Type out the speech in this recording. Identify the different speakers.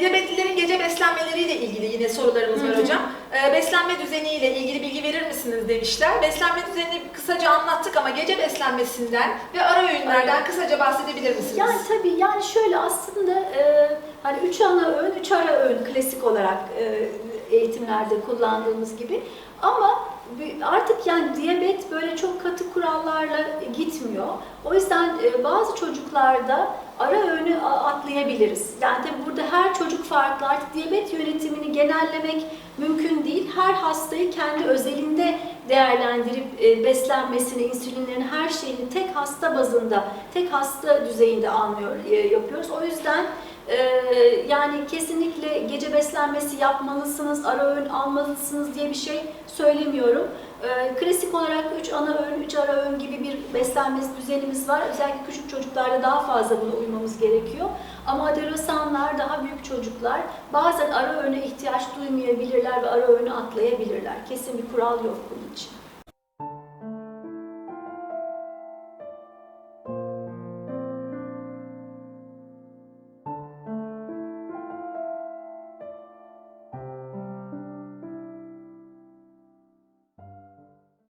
Speaker 1: diyabetlilerin gece beslenmeleriyle ilgili yine sorularımız var hocam. E, beslenme düzeniyle ilgili bilgi verir misiniz demişler. Beslenme düzenini kısaca anlattık ama gece beslenmesinden ve ara öğünlerden
Speaker 2: Evet.
Speaker 1: kısaca bahsedebilir misiniz?
Speaker 2: Yani tabii yani şöyle aslında e, hani üç ana öğün, üç ara öğün klasik olarak e, eğitimlerde kullandığımız gibi ama artık yani diyabet böyle çok katı kurallarla gitmiyor. O yüzden e, bazı çocuklarda ara öğünü atlayabiliriz. Yani tabii burada her çocuk farklı. Artık diyabet yönetimini genellemek mümkün değil. Her hastayı kendi özelinde değerlendirip e, beslenmesini, insülinlerini, her şeyini tek hasta bazında, tek hasta düzeyinde anlıyor, e, yapıyoruz. O yüzden e, yani kesinlikle gece beslenmesi yapmalısınız, ara öğün almalısınız diye bir şey söylemiyorum. E, klasik olarak 3 ana öğün, 3 ara öğün gibi bir beslenme düzenimiz var. Özellikle küçük çocuklarda daha fazla buna uymamız gerekiyor. Ama adolesanlar, daha büyük çocuklar bazen ara öğüne ihtiyaç duymayabilirler ve ara öğünü atlayabilirler. Kesin bir kural yok bunun için.